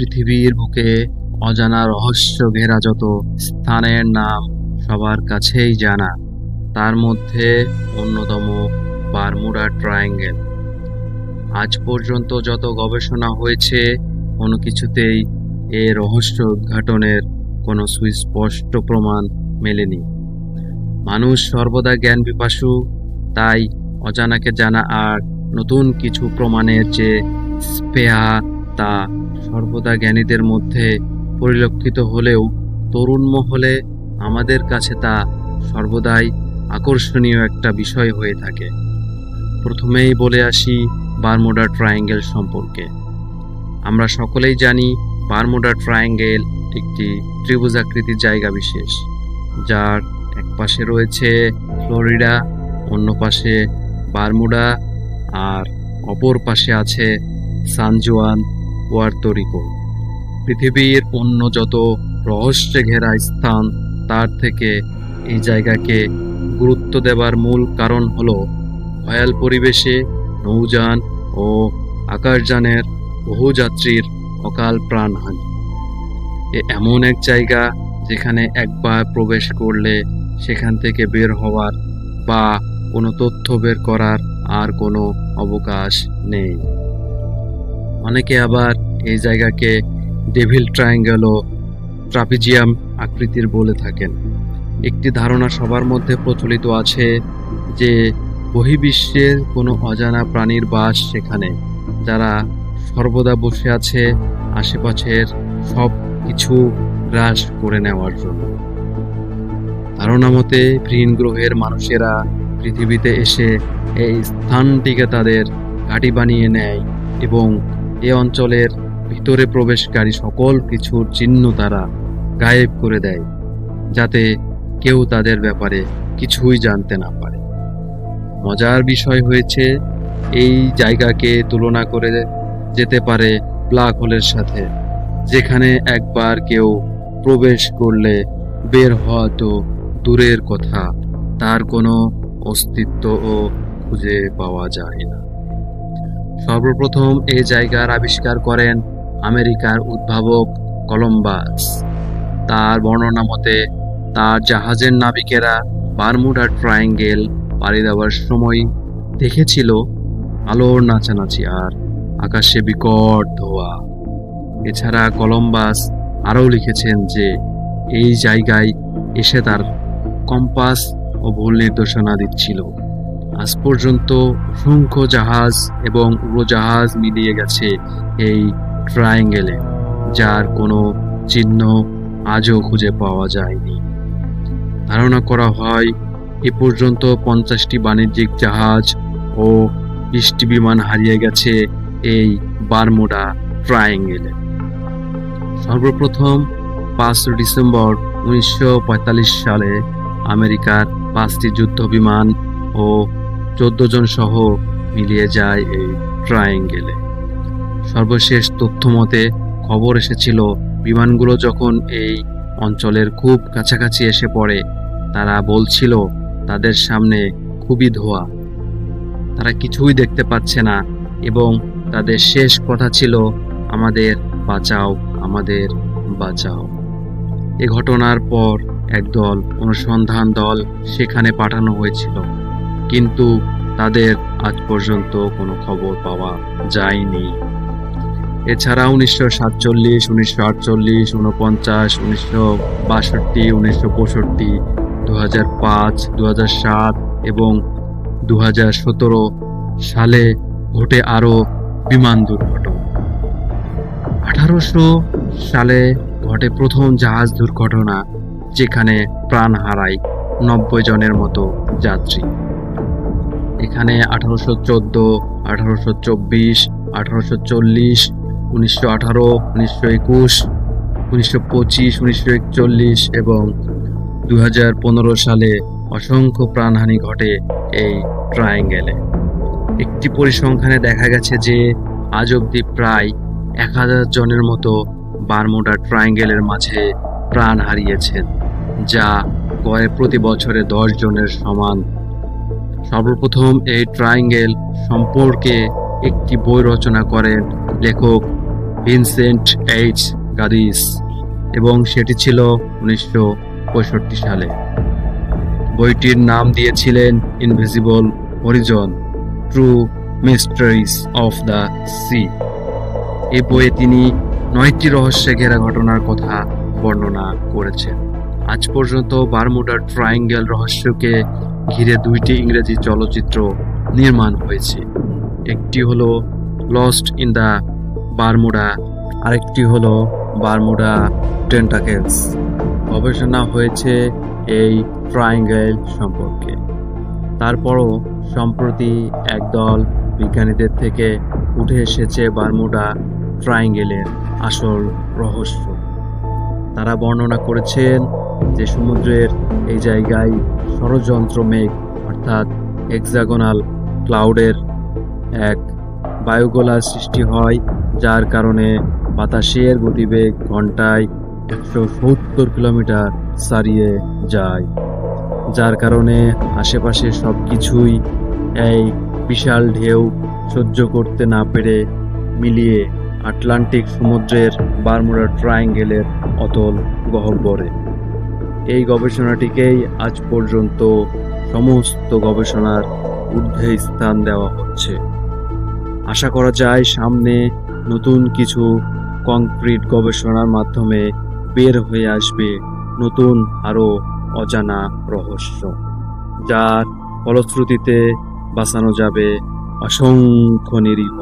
পৃথিবীর বুকে অজানা রহস্য ঘেরা যত স্থানের নাম সবার কাছেই জানা, তার মধ্যে অন্যতম বারমুডা ট্রায়াঙ্গেল। আজ পর্যন্ত যত গবেষণা হয়েছে, কোনো কিছুতেই এ রহস্য উদ্ঘাটনের কোনো সুস্পষ্ট প্রমাণ মেলেনি। মানুষ সর্বদা জ্ঞান পিপাসু তাই অজানাকে জানা আর নতুন কিছু প্রমাণের যে স্পেহা তা সর্বদা জ্ঞানীদের মধ্যে পরিলক্ষিত হলেও তরুণ মহলে আমাদের কাছে তা সর্বদাই আকর্ষণীয় একটা বিষয় হয়ে থাকে। প্রথমেই বলে আসি বারমুডা ট্রায়াঙ্গেল সম্পর্কে। আমরা সকলেই জানি বারমুডা ট্রায়াঙ্গেল একটি ত্রিভুজাকৃতির জায়গা বিশেষ, যার এক পাশে রয়েছে ফ্লোরিডা, অন্য পাশে বারমুডা, আর অপর পাশে আছে সানজুয়ান ওয়ার্তরিকো। পৃথিবীর অন্য যত রহস্যে ঘেরা স্থান, তার থেকে এই জায়গাকে গুরুত্ব দেবার মূল কারণ হল ভয়াল পরিবেশে নৌযান ও আকাশযানের বহু যাত্রীর অকাল প্রাণহানি। এ এমন এক জায়গা যেখানে একবার প্রবেশ করলে সেখান থেকে বের হওয়ার বা কোনো তথ্য বের করার আর কোনো অবকাশ নেই। অনেকে আবার এই জায়গাকে ডেভিল ট্রায়াঙ্গেল ও ট্রাপিজিয়াম আকৃতির বলে থাকেন। একটি ধারণা সবার মধ্যে প্রচলিত আছে যে বহির্বিশ্বের কোনো অজানা প্রাণীর বাস সেখানে, যারা সর্বদা বসে আছে আশেপাশের সব কিছু গ্রাস করে নেওয়ার জন্য। ধারণা মতে ভিন গ্রহের মানুষেরা পৃথিবীতে এসে এই স্থানটিকে তাদের ঘাঁটি বানিয়ে নেয় এবং এ অঞ্চলের ভিতরে প্রবেশকারী সকল কিছুর চিহ্ন তারা গায়েব করে দেয়, যাতে কেউ তাদের ব্যাপারে কিছুই জানতে না পারে। মজার বিষয় হয়েছে, এই জায়গাকে তুলনা করে যেতে পারে ব্ল্যাক হোলের সাথে, যেখানে একবার কেউ প্রবেশ করলে বের হওয়া তো দূরের কথা, তার কোনো অস্তিত্বও খুঁজে পাওয়া যায় না। সর্বপ্রথম এই জায়গার আবিষ্কার করেন আমেরিকার উদ্ভাবক কলম্বাস। তার বর্ণনা মতে, তার জাহাজের নাবিকেরা বারমুডা ট্রায়াঙ্গেল পাড়ি দেওয়ার সময় দেখেছিল আলোর নাচানাচি আর আকাশে বিকট ধোয়া। এছাড়া কলম্বাস আরও লিখেছেন যে, এই জায়গায় এসে তার কম্পাস ও ভুল নির্দেশনা দিচ্ছিল আজ পর্যন্ত অসংখ্য জাহাজ এবং উড়োজাহাজ মিলিয়ে গেছে এই ট্রায়াঙ্গেলে যার কোনো চিহ্ন আজও খুঁজে পাওয়া যায়নি। ধারণা করা হয়, এ পর্যন্ত পঞ্চাশটি বাণিজ্যিক জাহাজ ও বিশটি বিমান হারিয়ে গেছে এই বারমুডা ট্রায়াঙ্গেলে সর্বপ্রথম পাঁচ ডিসেম্বর উনিশশো পঁয়তাল্লিশ সালে আমেরিকার পাঁচটি যুদ্ধ বিমান ও চোদ্দ জন সহ মিলিয়ে যায় এই ট্রায়াঙ্গেলে সর্বশেষ তথ্য মতে খবর এসেছিল, বিমানগুলো যখন এই অঞ্চলের খুব কাছাকাছি এসে পড়ে, তারা বলছিল, তাদের সামনে খুবই ধোয়া। তারা কিছুই দেখতে পাচ্ছে না এবং তাদের শেষ কথা ছিল, আমাদের বাঁচাও আমাদের বাঁচাও। এ ঘটনার পর একদল অনুসন্ধান দল সেখানে পাঠানো হয়েছিল, কিন্তু তাদের আজ পর্যন্ত কোনো খবর পাওয়া যায়নি। এছাড়া উনিশশো সাতচল্লিশ, উনিশশো আটচল্লিশ উনপঞ্চাশ উনিশশো বাষট্টি, উনিশশো পঁয়ষট্টি দু হাজার পাঁচ দু হাজার সাত এবং দু হাজার সতেরো সালে ঘটে আরও বিমান দুর্ঘটনা। আঠারোশো সালে ঘটে প্রথম জাহাজ দুর্ঘটনা, যেখানে প্রাণ হারায় নব্বই জনের মতো যাত্রী। এখানে আঠারোশো চোদ্দ, আঠারোশো চব্বিশ, আঠারোশো চল্লিশ উনিশশো আঠারো, উনিশশো একুশ, উনিশশো পঁচিশ, উনিশশো একচল্লিশ এবং দু হাজার পনেরো সালে অসংখ্য প্রাণহানি ঘটে এই ট্রায়াঙ্গেলে একটি পরিসংখ্যানে দেখা গেছে যে আজ অবধি প্রায় এক হাজার জনের মতো বারমুডা ট্রায়াঙ্গেলের মাঝে প্রাণ হারিয়েছেন, যা গড়ে প্রতি বছরে দশ জনের সমান। সর্বপ্রথম এই ট্রায়াঙ্গেল সম্পর্কে একটি বই রচনা করেন লেখক ভিনসেন্ট এইচ গাদিস এবং সেটি ছিল উনিশশো পঁয়ষট্টি সালে। বইটির নাম দিয়েছিলেন invisible horizon true mysteries of the sea এই বইয়ে তিনি নয়টি রহস্যে ঘেরা ঘটনার কথা বর্ণনা করেছেন। আজ পর্যন্ত বারমুডার ট্রায়াঙ্গেল রহস্যকে ঘিরে দুইটি ইংরেজি চলচ্চিত্র নির্মাণ হয়েছে। একটি হলো লস্ট ইন দ্য বারমুডা। আরেকটি হলো বারমুডা টেন্টাকেলস। গবেষণা হয়েছে এই ট্রায়াঙ্গেল সম্পর্কে। তারপরও সম্প্রতি একদল বিজ্ঞানীদের থেকে উঠে এসেছে বারমুডা ট্রায়াঙ্গেলের আসল রহস্য। তারা বর্ণনা করেছেন যে সমুদ্রের এই জায়গায় ষড়যন্ত্র মেঘ, অর্থাৎ হেক্সাগোনাল ক্লাউডের এক বায়ুগোলার সৃষ্টি হয়, যার কারণে বাতাসের গতিবেগ ঘন্টায় একশো সত্তর কিলোমিটার ছাড়িয়ে যায়, যার কারণে আশেপাশে সব কিছুই এই বিশাল ঢেউ সহ্য করতে না পেরে মিলিয়ে আটলান্টিক সমুদ্রের বারমুডা ট্রায়াঙ্গেলের অতল গহ্বরে। এই গবেষণাটিকেই আজ পর্যন্ত সমস্ত গবেষণার ঊর্ধ্বে স্থান দেওয়া হচ্ছে। আশা করা যায় সামনে নতুন কিছু কংক্রিট গবেষণার মাধ্যমে বের হয়ে আসবে নতুন আরও অজানা রহস্য, যার ফলশ্রুতিতে বাঁচানো যাবে অসংখ্য নিরীহ